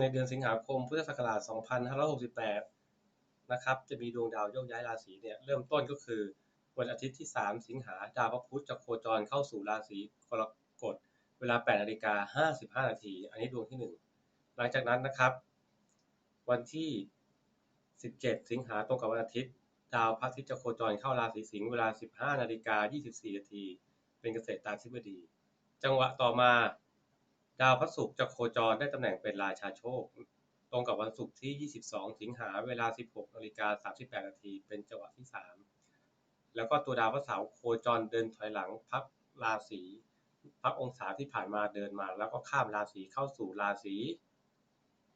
ในเดือนสิงหาคมพุทธศักราช 2568 นะครับ จะมีดวงดาวโยกย้ายราศีเนี่ยเริ่มต้นก็คือวันอาทิตย์ที่ 3 สิงหาดาวพระพุธจะโคจรเข้าสู่ราศีกรกฎเวลา 8 นาฬิกา 55 นาที อันนี้ดวงที่ 1 หลังจากนั้นนะครับ วันที่ 17 สิงหาตรงกับวันอาทิตย์ ดาวพระอาทิตย์จะโคจรเข้าราศีสิงห์เวลา 15 นาฬิกา 24 นาที เป็นเกษตรตาธิบดี จังหวะต่อมา ดาวพระศุกร์จะโคจรได้ตำแหน่งเป็นราชาโชค ตรงกับวันศุกร์ที่ 22 สิงหาเวลา 16นาฬิกา38 นาที เป็นจังหวะที่ 3 แล้วก็ตัวดาวพระเสาร์โคจรเดินถอยหลังพักราศีพักองศาที่ผ่านมาเดินมา แล้วก็ข้ามราศีเข้าสู่ราศี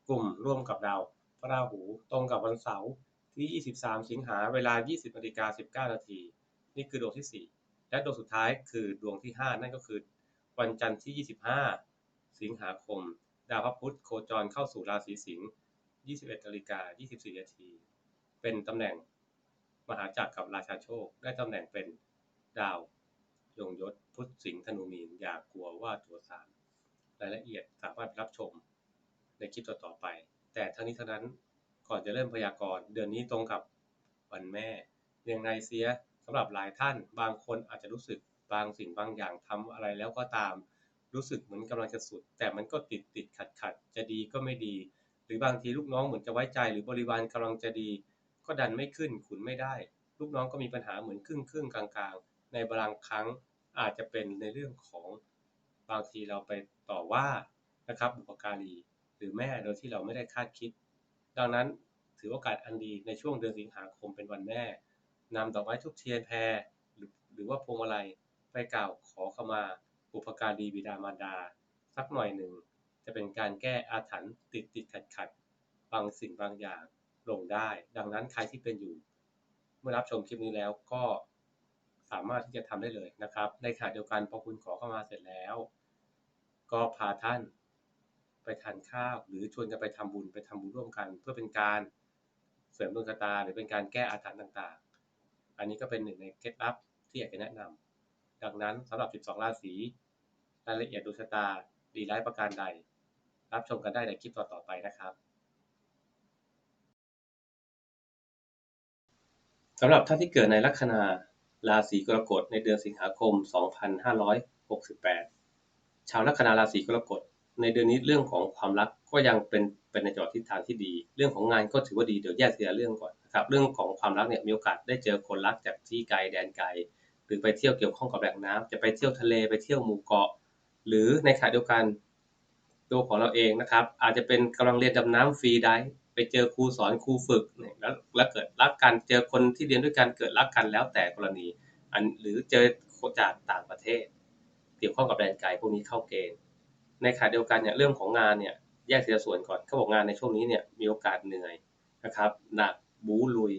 กลุ่มร่วมกับดาวพระราหูตรงกับวันเสาร์ที่ 23 สิงหาเวลา 20นาฬิกา19 นาที นี่คือดวงที่ 4 และดวงสุดท้ายคือดวงที่ 5 นั่นก็คือวันจันทร์ที่ 25 สิงหาคม ดาวพระพุธโคจรเข้าสู่ราศีสิงห์ 21นาฬิกา24นาทีเป็นตำแหน่งมหาจักรกับราชาโชค ได้ตำแหน่งเป็นดาวยงยศพุธสิงห์ธนูมีน อย่ากกลัวว่าตัวสามรายละเอียดสามารถรับชมในคลิปต่อๆไป แต่ทั้งนี้ทั้งนั้นก่อนจะเริ่มพยากรณ์เดือนนี้ตรงกับวันแม่เรียงในเสียสำหรับหลายท่าน บางคนอาจจะรู้สึกบางสิ่งบางอย่างทำอะไรแล้วก็ตาม รู้สึกเหมือนกำลังจะสุด แต่มันก็ติดติดขัดขัดจะดีก็ไม่ดี หรือบางทีลูกน้องเหมือนจะไว้ใจ หรือบริวารกำลังจะดี ก็ดันไม่ขึ้นขุนไม่ได้ ลูกน้องก็มีปัญหาเหมือนครึ่งครึ่งกลางๆ ในบางครั้งอาจจะเป็นในเรื่องของบางทีเราไปต่อว่านะครับบุปการีหรือแม่โดยที่เราไม่ได้คาดคิด ดังนั้นถือโอกาสอันดีในช่วงเดือนสิงหาคมเป็นวันแม่นำดอกไม้ทุกเทียนแพรหรือว่าพวงมาลัยไปกล่าวขอขมา บุพการีบิดามารดา สักหน่อยหนึ่ง จะเป็นการแก้อาถรรพ์ติดติดขัดขัดบางสิ่งบางอย่างลงได้ ดังนั้นใครที่เป็นอยู่ เมื่อรับชมคลิปนี้แล้วก็สามารถที่จะทำได้เลยนะครับ ในขณะเดียวกันพอคุณขอเข้ามาเสร็จแล้ว ก็พาท่านไปทานข้าวหรือชวนกันไปทำบุญไปทำบุญร่วมกัน เพื่อเป็นการเสริมดวงชะตา หรือเป็นการแก้อาถรรพ์ต่างๆ อันนี้ก็เป็นหนึ่งในเคล็ดลับที่อยากจะแนะนำดังนั้นสำหรับ 12 ราศี รายละเอียดดวงชะตาดีร้ายประการใด รับชมกันได้ในคลิปต่อๆไปนะครับสำหรับท่านที่เกิดในลัคนาราศีกรกฎในเดือนสิงหาคม 2568 ชาวลัคนาราศีกรกฎในเดือนนี้เรื่องของความรักก็ยังเป็นเป็นในจอดทิศทางที่ดี เรื่องของงานก็ถือว่าดีเดี๋ยวแยกทีละเรื่องก่อนนะครับเรื่องของความรักเนี่ยมีโอกาสได้เจอคนรักจากที่ไกลแดนไกล หรือไปเที่ยวเกี่ยวข้องกับแหล่งน้ำจะไปเที่ยวทะเลไปเที่ยวหมู่เกาะ หรือในขณะเดียวกันตัวของเราเองนะครับ อาจจะเป็นกำลังเรียนดำน้ำฟรีได้ไปเจอครูสอนครูฝึกแล้วแล้วเกิดรักกันเจอคนที่เรียนด้วยกันเกิดรักกันแล้วแต่กรณีอันหรือเจอจากต่างประเทศ เกี่ยวข้องกับแดนไกลพวกนี้เข้าเกณฑ์ ในขณะเดียวกันเนี่ยเรื่องของงานเนี่ยแยกทีละส่วนก่อนเขาบอกงานในช่วงนี้เนี่ยมีโอกาสเหนื่อยนะครับหนักบู๊ลุย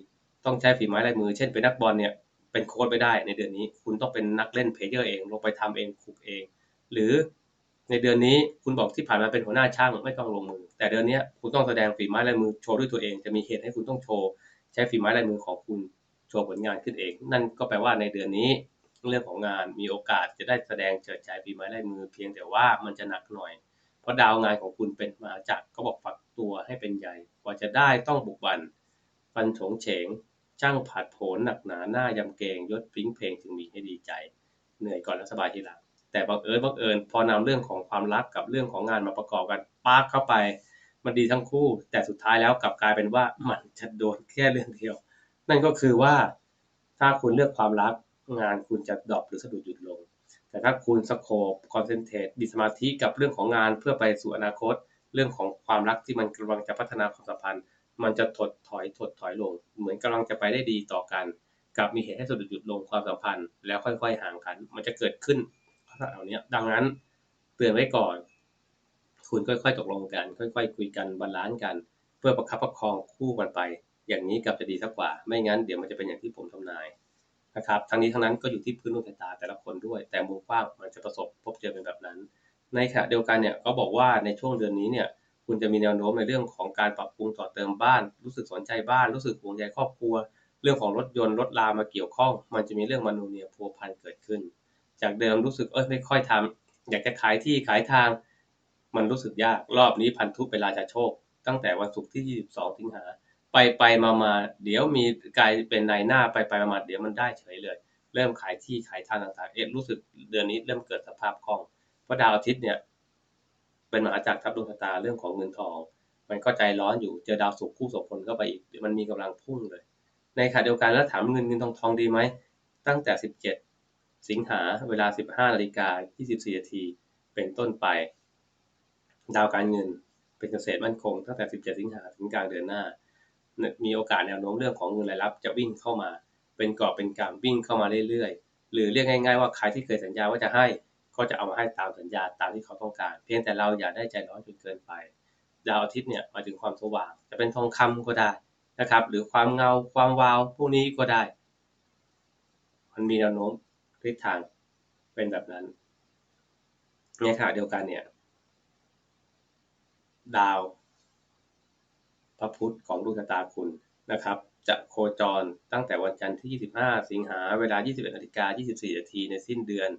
ต้องใช้ฝีไม้ลายมือ เช่นเป็นนักบอลเนี่ยเป็นโค้ชไม่ได้ในเดือนนี้ คุณต้องเป็นนักเล่นเพลเยอร์เองลงไปทำเองคุกเอง หรือในเดือนนี้คุณบอกที่ผ่านมาเป็นหัวหน้าช่างไม่ต้องลงมือ แต่เดือนนี้คุณต้องแสดงฝีไม้ลายมือโชว์ด้วยตัวเอง จะมีเหตุให้คุณต้องโชว์ ใช้ฝีไม้ลายมือของคุณโชว์ผลงานขึ้นเอง นั่นก็แปลว่าในเดือนนี้เรื่องของงานมีโอกาสจะได้แสดงเจิดฉายฝีไม้ลายมือ เพียงแต่ว่ามันจะหนักหน่อย เพราะดาวงานของคุณเป็นมาจากก็บอกฝักตัวให้เป็นใหญ่กว่าจะได้ต้องบุกบันฟันโฉงเฉงช่างผัดโผนหนักหนาหน้ายำเกงยศปิ้งเพลงจึงมีให้ดีใจ เหนื่อยก่อนแล้วสบายทีหลัง แต่บังเอิญบังเอิญพอนำเรื่องของความรักกับเรื่องของงานมาประกอบกันปาร์เข้าไป มันดีทั้งคู่ แต่สุดท้ายแล้วกลับกลายเป็นว่ามันจะโดนแค่เรื่องเดียว นั่นก็คือว่า ถ้าคุณเลือกความรักงานคุณจะดรอปหรือสะดุดหยุดลง แต่ถ้าคุณสโคปคอนเซนเทรตดิสมาธิกับเรื่องของงานเพื่อไปสู่อนาคต เรื่องของความรักที่มันกำลังจะพัฒนาความสัมพันธ์ มันจะถดถอยถดถอยลง เหมือนกำลังจะไปได้ดีต่อกัน กับมีเหตุให้สะดุดหยุดลงความสัมพันธ์ แล้วค่อย ๆ ห่างกัน มันจะเกิดขึ้น เหล่านี้ดังนั้นเตือนไว้ก่อน คุณค่อยๆตกลงกัน ค่อยๆ คุยกันบาลานซ์กัน เพื่อประคับประคองคู่กันไป อย่างนี้กลับจะดีสักกว่า ไม่งั้นเดี๋ยวมันจะเป็นอย่างที่ผมทำนายนะครับทั้งนี้ทั้งนั้นก็อยู่ที่พื้นดวงตาแต่ละคนด้วย แต่มุมกว้างมันจะประสบพบเจอเป็นแบบนั้น ในขณะเดียวกันเนี่ยก็บอกว่าในช่วงเดือนนี้เนี่ยคุณจะมีแนวโน้มในเรื่องของการปรับปรุงต่อเติมบ้าน รู้สึกสนใจบ้าน รู้สึกห่วงใยครอบครัว เรื่องของรถยนต์รถลามาเกี่ยวข้อง มันจะมีเรื่องมนูเนียพัวพันเกิดขึ้น จากเดิมรู้สึกเอ้ยไม่ค่อยทำอยากจะขายที่ขายทาง มันรู้สึกยากรอบนี้พันธุเป็นราชาโชค ตั้งแต่วันศุกร์ที่ 22สิงหาไปไปมามาเดี๋ยวมีกลายเป็นนายหน้าไปไปมามาเดี๋ยวมันได้เฉยเลย เริ่มขายที่ขายทางต่างๆเอ๊ะรู้สึกเดือนนี้เริ่มเกิดสภาพคล่องเพราะดาวอาทิตย์เนี่ยเป็นมหาจักรทับดวงชะตาเรื่องของเงินทอง มันก็ใจร้อนอยู่เจอดาวศุกร์คู่สมพลเข้าไปอีกมันมีกำลังพุ่งเลย ในขณะเดียวกันแล้วถามเงินเงินทองทองดีไหมตั้งแต่ 17 สิงหาเวลา 15นาฬิกา24นาทีเป็นต้นไป ดาวการเงินเป็นเกษตรมั่นคงตั้งแต่ 17 สิงหาถึงกลางเดือนหน้า มีโอกาสแนวโน้มเรื่องของเงินรายรับจะวิ่งเข้ามา เป็นกอบเป็นกำวิ่งเข้ามาเรื่อยๆ หรือเรียกง่ายๆว่าใครที่เคยสัญญาว่าจะให้ก็จะเอามาให้ตามสัญญาตามที่เขาต้องการ เพียงแต่เราอย่าได้ใจร้อนจนเกินไป ดาวอาทิตย์เนี่ยหมายถึงความสว่าง จะเป็นทองคำก็ได้นะครับ หรือความเงาความวาวพวกนี้ก็ได้ มันมีแนวโน้ม ทิศทางเป็นแบบนั้นในขณะเดียวกันเนี่ย ดาว พระพุธของดวงชะตาคุณนะครับ จะโคจรตั้งแต่วันจันทร์ที่ 25 สิงหาเวลา 21นาฬิกา24นาทีในสิ้นเดือน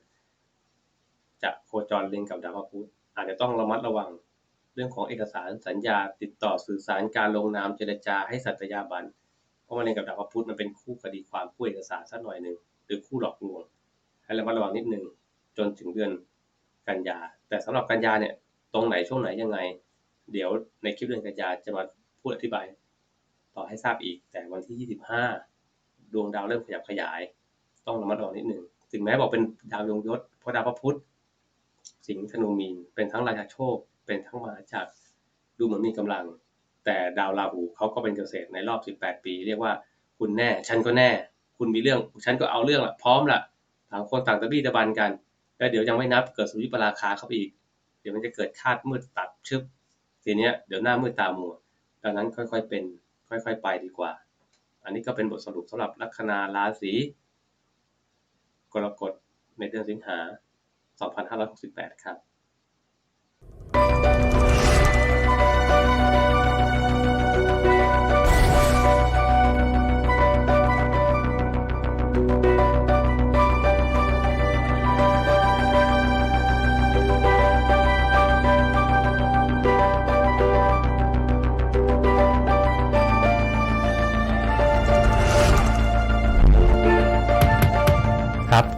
จะโคจรเล็งกับดาวพระพุธอาจจะต้องระมัดระวังเรื่องของเอกสารสัญญาติดต่อสื่อสารการลงนามเจรจาให้สัตยาบันเพราะมันเล็งกับดาวพระพุธมันเป็นคู่คดีความคู่เอกสารสักหน่อยหนึ่งหรือคู่หลอกลวง ให้ระมัดระวังนิดนึงจนถึงเดือนกันยา แต่สำหรับกันยาเนี่ยตรงไหนช่วงไหนยังไง เดี๋ยวในคลิปเดือนกันยาจะมาพูดอธิบาย ต่อให้ทราบอีก แต่วันที่ 25 ดวงดาวเริ่มขยับขยาย ต้องระมัดระวังนิดหนึ่งถึงแม้บอกเป็นดาวยงยศเพราะดาวพระพุธสิงห์ธนูมีนเป็นทั้งราชาโชค เป็นทั้งมาจักดูเหมือนมีกำลัง แต่ดาวราหูเขาก็เป็นเกษตรในรอบ 18 ปี เรียกว่าคุณแน่ ฉันก็แน่ คุณมีเรื่อง ฉันก็เอาเรื่องละพร้อมละางคนต่างตะบี้ตะบันกัน แล้วเดี๋ยวยังไม่นับเกิดสุริปราคาเข้าไปอีก เดี๋ยวมันจะเกิดคาดมืดตัดชึบทีเนี้ยเดี๋ยวหน้ามืดตามัวดังนั้นค่อยๆเป็น ค่อยๆไปดีกว่า อันนี้ก็เป็นบทสรุปสำหรับลัคนาราศีกรกฎในเดือนสิงหา 2568 ครับ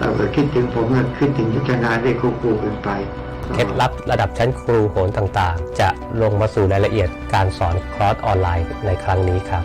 นะถ้าเกิดคิดถึงผมก็คิดถึงยุทธนาได้ควบคู่กันไปเคล็ดลับระดับชั้นครูโหนต่างๆ จะลงมาสู่รายละเอียดการสอนคอร์สออนไลน์ในครั้งนี้ครับ